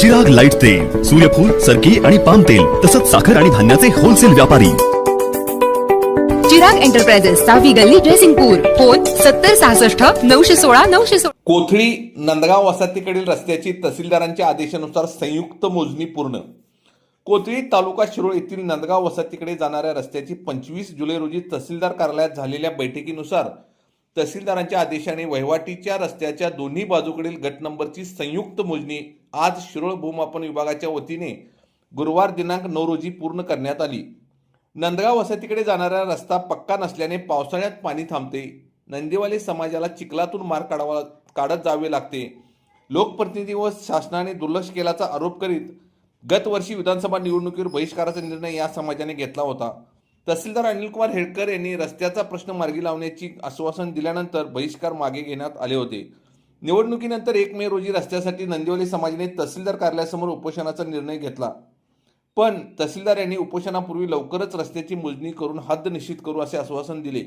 Chirag light तेल सूर्यफूल सरकी आणि पाम तेल तसंच साखर आणि धान्याचे होलसेल व्यापारी. चिराग एंटरप्राइजेस सहावी गल्ली ड्रेसिंगपूर फोन सत्तर सहासष्ट नऊशे सोळा नऊशे सोळा. कोथळी नंदगाव वसाहतीकडील रस्त्याची तहसीलदारांच्या आदेशानुसार संयुक्त मोजणी पूर्ण. कोथळी तालुका शिरोळ येथील नंदगाव वसाहतीकडे जाणाऱ्या रस्त्याची पंचवीस जुलै रोजी तहसीलदार कार्यालयात झालेल्या बैठकीनुसार तहसीलदारांच्या आदेशाने वहिवाटीच्या रस्त्याच्या दोन्ही बाजूकडील गट नंबरची संयुक्त मोजणी आज शिरोळ भूमापन विभागाच्या वतीने गुरुवार दिनांक नऊ रोजी पूर्ण करण्यात आली. नंदगाव वसतीकडे जाणारा रस्ता पक्का नसल्याने पावसाळ्यात पाणी थांबते. नंदेवाले समाजाला चिखलातून मार काढावा काढत जावे लागते. लोकप्रतिनिधी व शासनाने दुर्लक्ष केल्याचा आरोप करीत गतवर्षी विधानसभा निवडणुकीवर बहिष्काराचा निर्णय या समाजाने घेतला होता. तहसीलदार अनिलकुमार हेडकर यांनी रस्त्याचा प्रश्न मार्गी लावण्याची आश्वासन दिल्यानंतर बहिष्कार मागे घेण्यात आले होते. निवडणुकीनंतर एक मे रोजी रस्त्यासाठी नंदिवली समाजाने तहसीलदार कार्यालयासमोर उपोषणाचा निर्णय घेतला. पण तहसीलदार यांनी उपोषणापूर्वी लवकरच रस्त्याची मोजणी करून हद्द निश्चित करू असे आश्वासन दिले.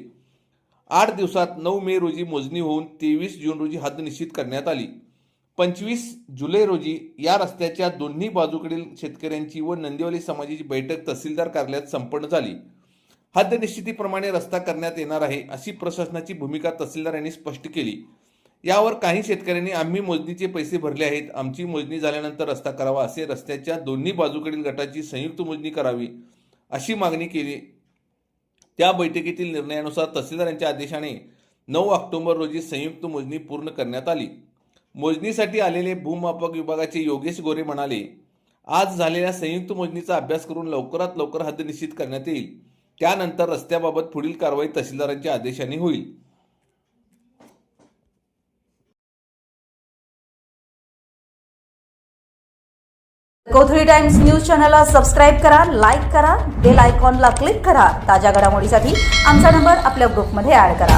आठ दिवसात नऊ मे रोजी मोजणी होऊन तेवीस जून रोजी हद्द निश्चित करण्यात आली. पंचवीस जुलै रोजी या रस्त्याच्या दोन्ही बाजूकडील शेतकऱ्यांची व नंदिवली समाजाची बैठक तहसीलदार कार्यालयात संपन्न झाली. हद्द निश्चितीप्रमाणे रस्ता करण्यात येणार आहे अशी प्रशासनाची भूमिका तहसीलदार यांनी स्पष्ट केली. यावर काही शेतकऱ्यांनी आम्ही मोजणीचे पैसे भरले आहेत. आमची मोजणी झाल्यानंतर रस्ता करावा असे रस्त्याच्या दोन्ही बाजूकडील गटाची संयुक्त मोजणी करावी अशी मागणी केली. त्या बैठकीतील निर्णयानुसार तहसीलदार यांच्या आदेशाने नऊ ऑक्टोबर रोजी संयुक्त मोजणी पूर्ण करण्यात आली. मोजणीसाठी आलेले भूमापक विभागाचे योगेश गोरे म्हणाले आज झालेल्या संयुक्त मोजणीचा अभ्यास करून लवकरात लवकर हद्द निश्चित करण्यात येईल. त्यानंतर रस्त्याबाबत पुढील कारवाई तहसीलदारांच्या आदेशाने होईल. कोथळी टाइम्स न्यूज चॅनलला सबस्क्राईब करा लाईक करा बेल आयकॉनला क्लिक करा. ताज्या घडामोडीसाठी आमचा नंबर आपल्या ग्रुपमध्ये ऍड करा.